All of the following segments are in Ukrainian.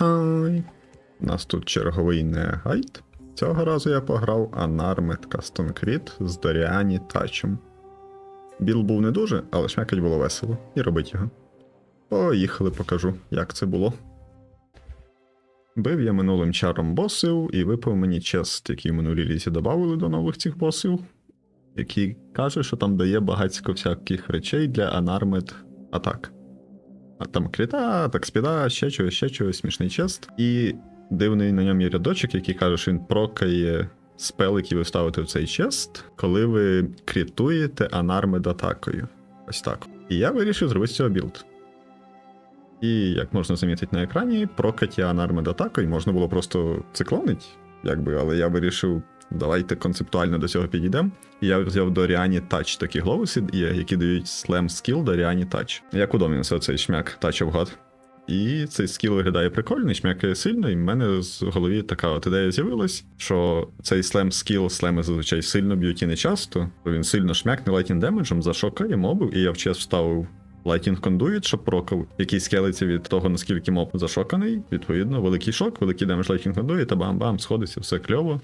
Хай. У нас тут черговий не. Цього разу я пограв Unarmed Custom Crit з Доріані Тачем. Біл був не дуже, але шмякать було весело. І робить його. Поїхали, покажу, як це було. Бив я минулим чаром босів і випав мені чест, який в минулій лізі додавали до нових цих босів, який каже, що там дає багатько всяких речей для Unarmed атак. Там кріта, так спіда, ще чогось, ще чогось, смішний чест. І дивний на ньому є рядочок, який каже, що він прокає спел, який ви ставите в цей чест, коли ви крітуєте анармед атакою. Ось так. І я вирішив зробити цього білд. І як можна замітити на екрані, прокаті анармед атакою можна було просто циклонить, якби, але я вирішив, давайте концептуально до цього підійдемо. Я взяв до Ріані Тач такі глобуси, які дають слем скіл до Ріані Тач. Як удобнився цей шмяк Touch of God. І цей скіл виглядає прикольно, шмякає сильно, і в мене з голові така от ідея з'явилась, що цей слем скіл, слеми зазвичай сильно б'ють і не часто, бо він сильно шмякне лайтінг демеджем, зашокає мобів, і я в вставив Lighting Conduit, щоб прокав, який скелиться від того, наскільки моб зашоканий. Відповідно, великий шок, великий демедж Lighting Conduit, та бам-бам, сходиться, все кльово.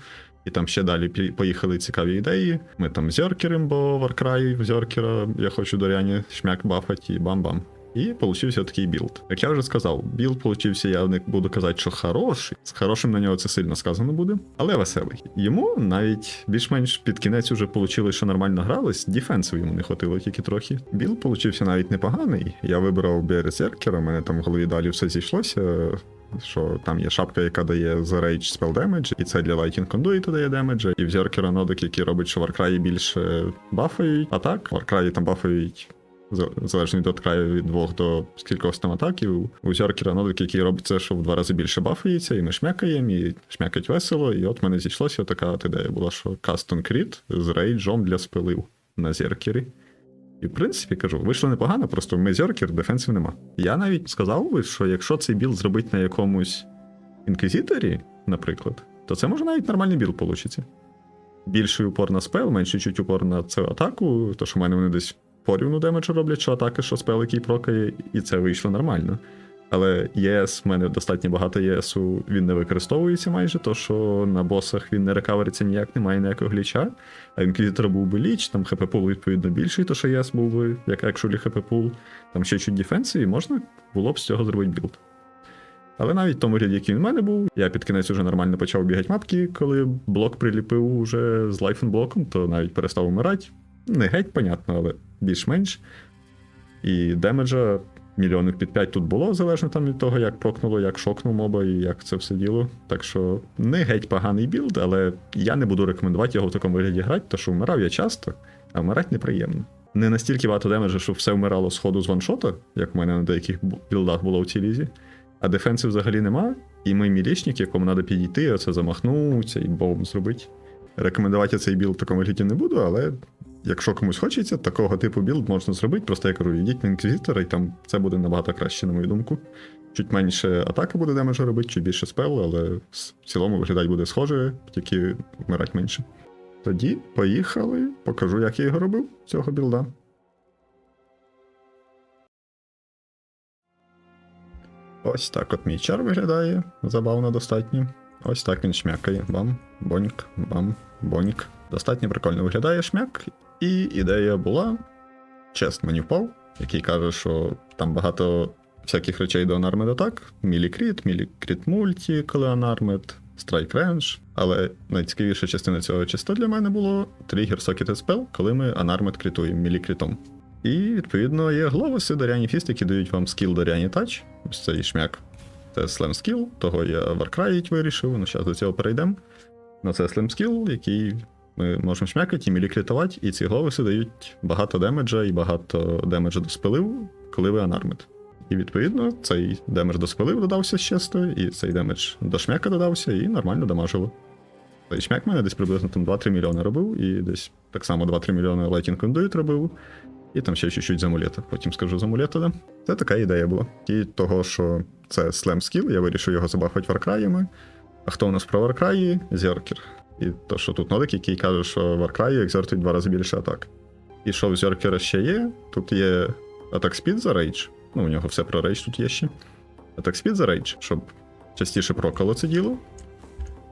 І там ще далі поїхали цікаві ідеї. Ми там зеркерим, бо Warcry зеркера я хочу Доряні шмяк бафать і бам-бам. І получився такий білд. Як я вже сказав, білд получився, я не буду казати, що хороший. З хорошим на нього це сильно сказано буде, але веселий. Йому навіть більш-менш під кінець уже вийшло, що нормально гралось. Діфенсу йому не хватило тільки трохи. Білд получився навіть непоганий. Я вибрав Березеркера, мене там в голові далі все зійшлося. Що там є шапка, яка дає за рейдж spell damage, і це для Lighting Conduit дає демеджа, і в Зеркера нодик, який робить, що Warcry більше бафають. А так, Warcry там бафають залежно від краю від двох до скількох там атаків. У Зеркера нодик, який робить це, що в два рази більше бафається, і ми шмякаємо, і шмякать весело. І от в мене зійшлося така от ідея була, що Custom Crit з рейджом для спилив на Зеркері. І в принципі кажу, вийшло непогано, просто в зеркер, дефенсів нема. Я навіть сказав би, що якщо цей білд зробить на якомусь інквізіторі, наприклад, то це може навіть нормальний білд получиться. Більший упор на спел, менший чуть упор на цю атаку, то що в мене вони десь порівну демеджу роблять, що атаки, що спел, який прокає, і це вийшло нормально. Але ЄС, в мене достатньо багато ЄСу, він не використовується майже, то що на босах він не рекавериться ніяк, немає ніякого гліча. А в інквізитора був би ліч, там хп пул відповідно більший, то що ЄС був би, як actually хп пул, там ще чуть дефенсі, і можна було б з цього зробити білд. Але навіть в тому ряді, який він в мене був, я під кінець уже нормально почав бігати мапки, коли блок приліпив уже з лайфенблоком, то навіть перестав вмирати. Не геть, понятно, але більш-менш. І демеджа мільйонів під 5 тут було, залежно там від того, як прокнуло, як шокнув моба і як це все діло. Так що не геть поганий білд, але я не буду рекомендувати його в такому вигляді грати, тому що вмирав я часто, а вмирати неприємно. Не настільки багато демеджа, щоб все вмирало з ходу з ваншота, як в мене на деяких білдах було в цій лізі. А дефенсів взагалі нема, і ми мілічник, якому треба підійти, оце замахнутися і бом зробити. Рекомендувати цей білд в такому вигляді не буду, але якщо комусь хочеться, такого типу білд можна зробити. Просто я кажу, йдіть на інквізитора, і там це буде набагато краще, на мою думку. Чуть менше атака буде демеджа робити, чуть більше спел, але в цілому виглядати буде схоже, тільки вмирати менше. Тоді поїхали, покажу, як я його робив, цього білда. Ось так от мій чар виглядає, забавно достатньо. Ось так він шмякає. Бам, боньк, бам, боньк. Достатньо прикольно виглядає шмяк. І ідея була. Чест мені впав, який каже, що там багато всяких речей до Unarmed атак. Мілікріт, мілікріт мульті, коли Unarmed, страйк рендж. Але найцікавіша частина цього чисто для мене було тригер Socket Spell, коли ми Unarmed крітуємо мілікрітом. І, відповідно, є гловуси Доряні Фіст, які дають вам скіл Доряні Тач. Ось цей шмяк. Це слем скіл, того я варкраїть вирішив, ну зараз до цього перейдемо. На це слем скіл, який ми можемо шмякати і мілікритувати, і ці гловуси дають багато демеджа і багато демеджа до спилив, коли ви анармит. І відповідно цей демедж до спилив додався щасто, і цей демедж до шмяка додався, і нормально дамажило. Цей шмяк мене десь приблизно там 2-3 мільйони робив, і десь так само 2-3 мільйони Lighting Conduit робив. І там ще чуть-чуть з. Потім скажу з да. Це така ідея була. І того, що це слем скіл, я вирішив його забахати варкраями. А хто у нас про варкраї? Зеркер. І то, що тут нодик, який каже, що варкраї екзертують два рази більше атак. І що в Зеркера ще є? Тут є атак спід за рейдж. Ну, у нього все про рейдж тут є ще. Атак спід за рейдж, щоб частіше прокало це діло.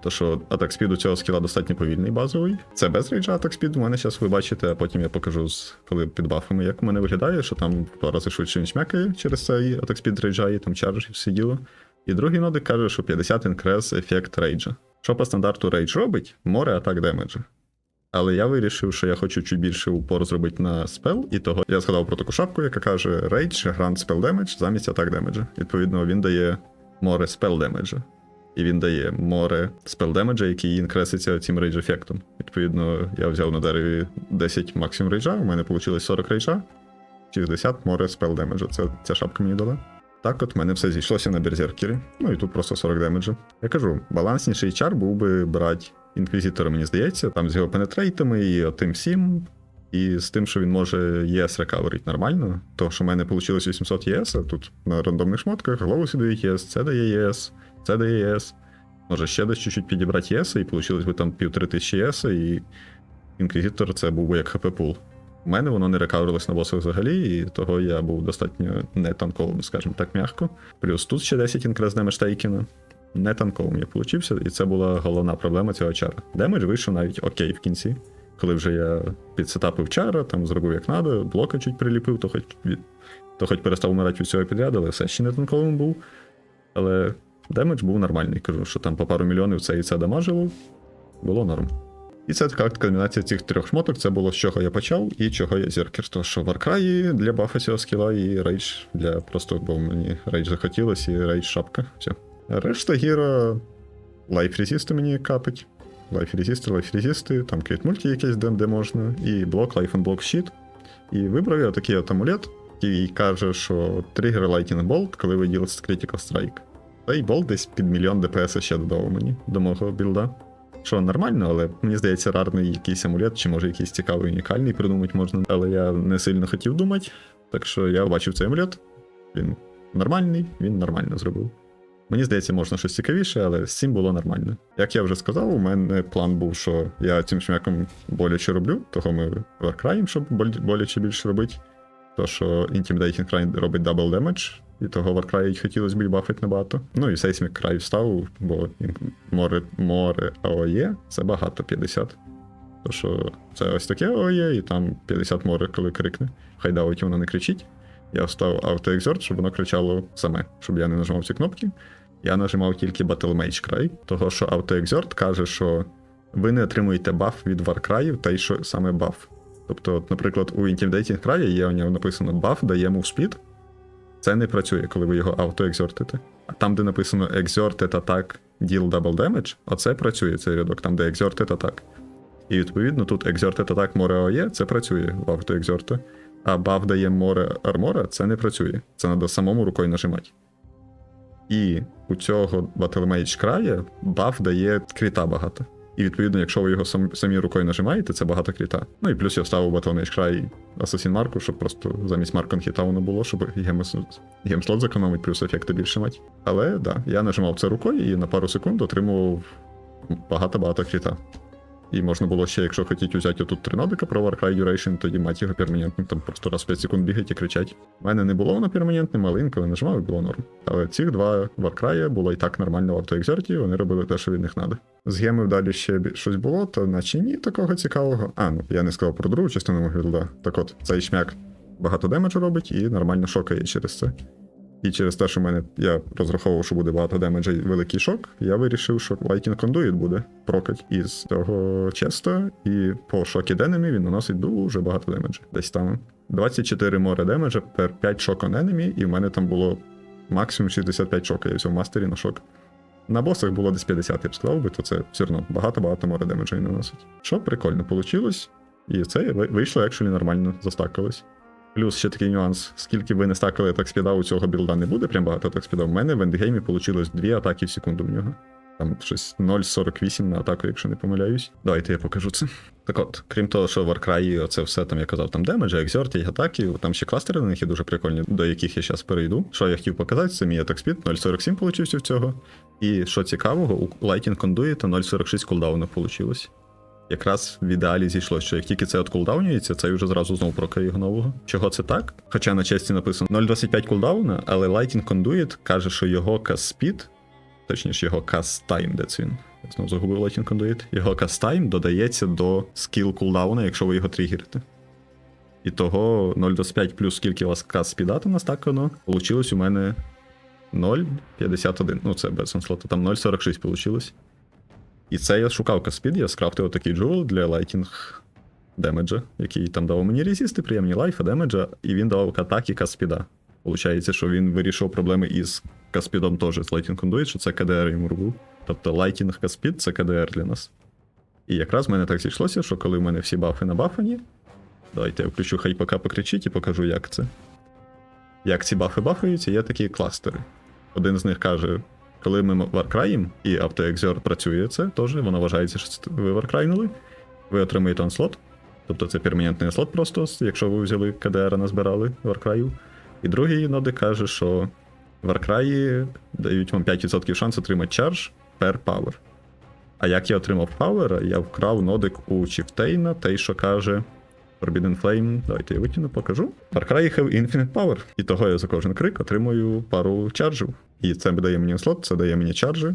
То що атак спід у цього скіла достатньо повільний базовий. Це без рейджа атак спід. У мене зараз ви бачите, а потім я покажу, з- коли під бафами, як у мене виглядає, що там в два рази швидше він шмякає через цей атак спід рейджа, і там чардж все діло. І другий нодик каже, що 50 інкрес ефект рейджа. Що по стандарту рейдж робить? Море атак демеджа. Але я вирішив, що я хочу чуть більше упор зробити на спел, і того я згадав про таку шапку, яка каже Rage Grant Spell Damage замість атак демеджа. Відповідно, він дає море спел демеджа. І він дає море спел демеджа, який інкреситься цим рейдж ефектом. Відповідно, я взяв на дереві 10 максимум рейджа, у мене вийшло 40 рейджа, 60 море спел демеджа. Це ця шапка мені дала. Так, от в мене все зійшлося на берзеркері. Ну і тут просто 40 демеджа. Я кажу, балансніший чар був би брати інквізитора, мені здається, там з його пенетрейтами і отим всім. І з тим, що він може ЄС рекаверить нормально. То, що в мене вийшло 800 ЄС, а тут на рандомних шмотках голоси дають ЄС, це дає ЄС, це дає ЄС. Може ще десь чуть-чуть підібрати ЄС, і вийшло би там півтори тисячі ЄС, і інквізитор це був би як ХП пул. У мене воно не рекаверилось на босах взагалі, і того я був достатньо не танковим, скажімо так, м'яко. Плюс тут ще 10 інкрес демедж Тейкіна. Не танковим я получився, і це була головна проблема цього чара. Демедж вийшов навіть окей в кінці. Коли вже я підсетапив чара, там зробив як надо, блока чуть приліпив, то хоч від... то хоч перестав вмирати від цього підряду, але все ще не танковим був. Але демедж був нормальний. Кажу, що там по пару мільйонів це і це дамажило, було норм. І це така комбінація цих трьох шмоток. Це було з чого я почав і чого я зіркер. То що Варкраї для бафа цього скіла і рейдж для просто, бо мені рейдж захотілося, і рейдж шапка. Все. Решта гіра лайф резісти мені капить. Лайф резісти, лайф резісти, там кріт мульті якийсь, де, можна, і блок, лайф блок щит. І вибрав я такий от амулет, який каже, що тригер Lightning Bolt, коли ви ділите Critical Strike. Цей болт десь під мільйон ДПС ще додав мені до мого білда. Що нормально, але мені здається, рарний якийсь амулет, чи може якийсь цікавий унікальний придумати можна. Але я не сильно хотів думати. Так що я бачив цей амулет. Він нормальний, він нормально зробив. Мені здається, можна щось цікавіше, але з цим було нормально. Як я вже сказав, у мене план був, що я цим шмяком боляче роблю, того ми варкраєм, щоб боляче більше робити. То, що Intimidating Cry робить double damage, і того Warcry хотілося б бафити набагато. Ну і Seismic Cry встав, бо море, море АОЄ це багато 50. То що це ось таке АОЄ, і там 50 море, коли крикне. Хай давить воно не кричить. Я встав автоекзорт, щоб воно кричало саме, щоб я не нажимав ці кнопки. Я нажимав тільки Battle Mage Cry, того що автоекзорт каже, що ви не отримуєте баф від Warcry, та й що саме баф. Тобто, наприклад, у Intimidating Cry є у нього написано баф дає move speed. Це не працює, коли ви його автоекзортите. А там, де написано Exerted Attack Deal Double Damage, оце працює цей рядок, там, де Exerted Attack. І відповідно тут Exerted Attack море АОЄ, це працює в автоекзорти. А баф дає море армора, це не працює. Це треба самому рукою нажимати. І у цього Battle Mage края баф дає кріта багато. І відповідно, якщо ви його сам, самі рукою нажимаєте, це багато кріта. Ну і плюс я вставив батонний шкрай Асасін Марку, щоб просто замість Маркон хіта воно було, щоб гемос- гемслот зекономить, плюс ефекти більше мати. Але да, я нажимав це рукою і на пару секунд отримував багато-багато кріта. І можна було ще, якщо хотіть взяти отут тринодика про Warcry Duration, тоді мати його перманентним, там просто раз в 5 секунд бігать і кричать. У мене не було воно перманентним, але інколи нажимав і було норм. Але цих два Warcry було і так нормально в автоекзерті, вони робили те, що від них треба. З гемів далі ще щось було, то наче ні такого цікавого. А, ну я не сказав про другу частину мого білда. Так от, цей шмяк багато демеджу робить і нормально шокає через це. І через те, що мене я розраховував, що буде багато демеджа і великий шок, я вирішив, що Lightning Conduit буде прокать із цього честа, і по шокі денемі він наносить дуже багато демеджа. Десь там 24 море демеджа per 5 шок on і в мене там було максимум 65 шока. Я взяв мастері на шок. На босах було десь 50, я б сказав би, то це все одно багато-багато море демеджа він наносить. Що прикольно вийшло. І це вийшло, якщо нормально застакалось. Плюс ще такий нюанс, скільки ви не стакали так спіда, у цього білда не буде, прям багато так спіда. У мене в ендгеймі вийшло дві атаки в секунду в нього. Там щось 0,48 на атаку, якщо не помиляюсь. Давайте я покажу це. Так от, крім того, що в Warcry оце все там, я казав, там демеджі, екзорти, атаки, там ще кластери на них є дуже прикольні, до яких я зараз перейду. Що я хотів показати, це мій атак спід, 0,47 получився в цього. І що цікавого, у Lightning Conduit 0,46 кулдауна вийшло. Якраз в ідеалі зійшло, що як тільки це от кулдаунюється, цей вже зразу знову прокає нового. Чого це так? Хоча на честі написано 0,25 кулдауна, але Lightning Conduit каже, що його каспід точніше його time, де це він. Я знову загубив Lightning Conduit. Його time додається до скіл кулдауна, якщо ви його тригерите. І того 0,25 плюс скільки у вас каст спіда там настакано, получилось у мене 0,51. Ну, це без слота, там 0,46 получилось. І це я шукав каспід, я скрафтив такий джувел для лайтінг демеджа, який там давав мені резісти, приємні лайфа, демеджа, і він давав атаки каспіда. Получається, що він вирішив проблеми із каспідом теж з Lightning Conduit, що це КДР йому робив. Тобто Lightning Каспід це КДР для нас. І якраз в мене так зійшлося, що коли в мене всі бафи набафані, давайте я включу хай пока покричить і покажу, як це. Як ці бафи бафаються, є такі кластери. Один з них каже, коли ми варкраїм і автоекзерт працює, це теж, воно вважається, що ви варкрайнули, ви отримуєте онслот. Тобто це перманентний слот просто, якщо ви взяли КДР назбирали варкраю. І другий ноди каже, що варкраї дають вам 5% шанс отримати чардж per power. А як я отримав power, я вкрав нодик у Чіфтейна, той, що каже Forbidden Flame. Давайте я витягну, покажу. Warcry have Infinite Power. І того я за кожен крик отримую пару чарджів. І це дає мені слот, це дає мені чарджі.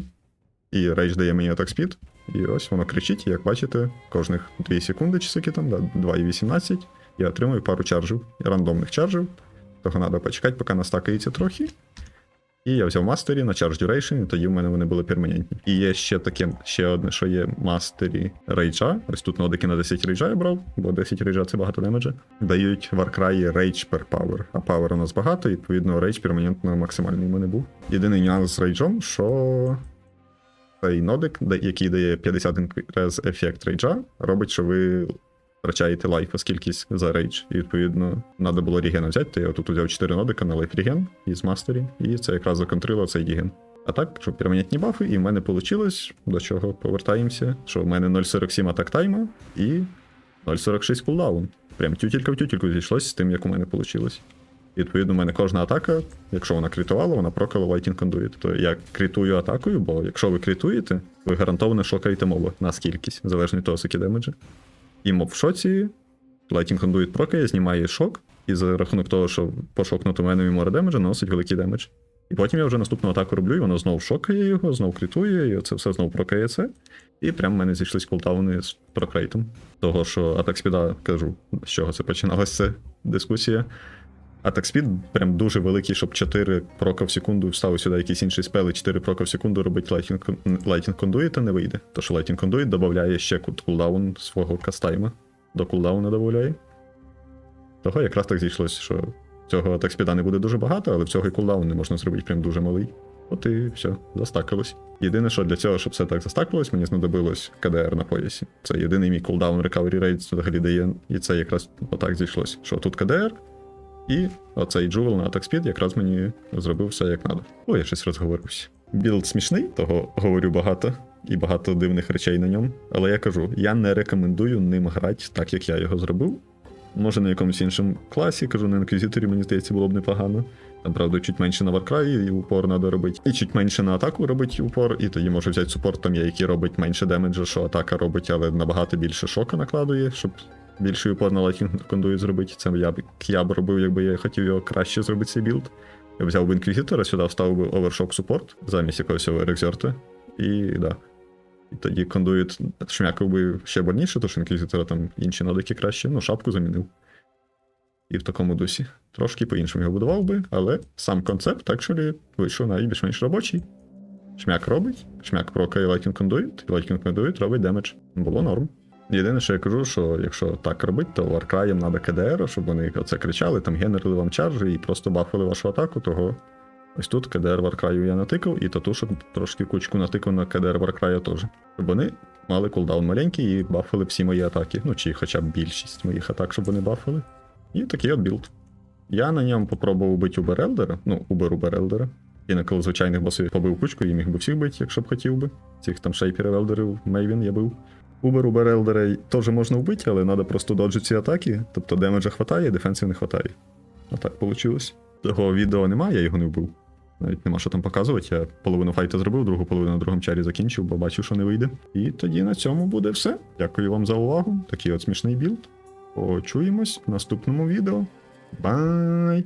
І рейдж дає мені атак спід. І ось воно кричить, і як бачите, кожних 2 секунди, чи скільки там, да, 2,18, я отримую пару чарджів, рандомних чарджів. Того треба почекати, поки настакається трохи. І я взяв мастері на Charge Duration, і тоді в мене вони були перманентні. І є ще таке, ще одне, що є мастері рейджа. Ось тут нодики на 10 рейджа я брав, бо 10 рейджа це багато демеджа. Дають Warcry рейдж per power. А power у нас багато, і відповідно рейдж перманентно максимальний в мене був. Єдиний нюанс з рейджом, що цей нодик, який дає 50 інкрез ефект рейджа, робить, що ви втрачаєте лайф, оскільки за рейдж. І відповідно треба було реген взяти, то я тут взяв 4 нодика на лайф реген із мастері, і це якраз законтрило цей реген. А так, щоб перманентні бафи, і в мене вийшло, до чого повертаємося, що в мене 0,47 атак тайма і 0,46 кулдаун. Прям тютілька в тютільку зійшлось з тим, як у мене вийшло. Відповідно, в мене кожна атака, якщо вона критувала, вона прокала Lightning Conduit. То я критую атакою, бо якщо ви критуєте, ви гарантовано шокаєте моба на скількись, залежно від того, скільки демеджа. І моб в шоці, Лайтінг Conduit прокає, знімає шок, і за рахунок того, що по шокнутому енемі море демеджа, наносить великий демедж. І потім я вже наступну атаку роблю, і воно знову шокає його, знову критує, і це все знову прокає це. І прямо в мене зійшлись култауни з прокрейтом. Того, що атак спіда, кажу, з чого це починалася дискусія. Атак спід прям дуже великий, щоб 4 прока в секунду вставив сюди якийсь інший спел, і 4 прока в секунду робить Lightning, Con- Lightning Conduit, не вийде. То що Lightning Conduit додає ще кулдаун свого кастайма. До кулдауна додає. Того якраз так зійшлось, що цього атак спіда не буде дуже багато, але в цього і кулдаун не можна зробити прям дуже малий. От і все, застакалось. Єдине, що для цього, щоб все так застакалось, мені знадобилось КДР на поясі. Це єдиний мій кулдаун recovery rate взагалі дає, і це якраз отак зійшлось. Що тут КДР, і оцей джувел на Attack Speed якраз мені зробив все як треба. О, я щось розговорився. Білд смішний, того говорю багато, і багато дивних речей на ньому. Але я кажу, я не рекомендую ним грати так, як я його зробив. Може, на якомусь іншому класі, кажу, на інквізиторі, мені здається, було б непогано. Там, правда, чуть менше на варкраї і упор треба робити. І чуть менше на атаку робить упор, і тоді може взяти супорт, там який робить менше демеджа, що атака робить, але набагато більше шока накладує, щоб більший упор на Lightning Conduit зробити. Це я б я б робив, якби я хотів його краще зробити цей білд. Я б взяв би інквізитора, сюди вставив би овершок супорт замість якогось оверекзерта. І да. І тоді кондуїт шмякав би ще больніше, що інквізитора там інші нодики краще, ну, шапку замінив. І в такому дусі. Трошки по-іншому його будував би, але сам концепт actually вийшов навіть більш-менш робочий. Шмяк робить, шмяк прокає Lightning Conduit, і Lightning Conduit робить демедж. Було норм. Єдине, що я кажу, що якщо так робити, то Warcry треба КДР, щоб вони оце кричали, там генерили вам чаржі і просто бафали вашу атаку, того ось тут КДР Warcry я натикав, і татушок трошки кучку натикав на КДР Warcry теж. Щоб вони мали кулдаун маленький і бафали всі мої атаки. Ну чи хоча б більшість моїх атак, щоб вони бафали. І такий от білд. Я на ньому попробував бити Убер Елдера, ну, Убер Убер Елдера. І на коли звичайних босів побив кучку, і міг би всіх бити, якщо б хотів би. Цих там шейперів елдерів, Мейвін я бив. Убер Убер Елдера теж можна вбити, але треба просто доджити ці атаки. Тобто демеджа хватає, дефенсів не хватає. А так вийшло. Того відео немає, я його не вбив. Навіть нема що там показувати. Я половину файту зробив, другу половину на другому чарі закінчив, бо бачив, що не вийде. І тоді на цьому буде все. Дякую вам за увагу. Такий от смішний білд. Почуємось в наступному відео. Бай!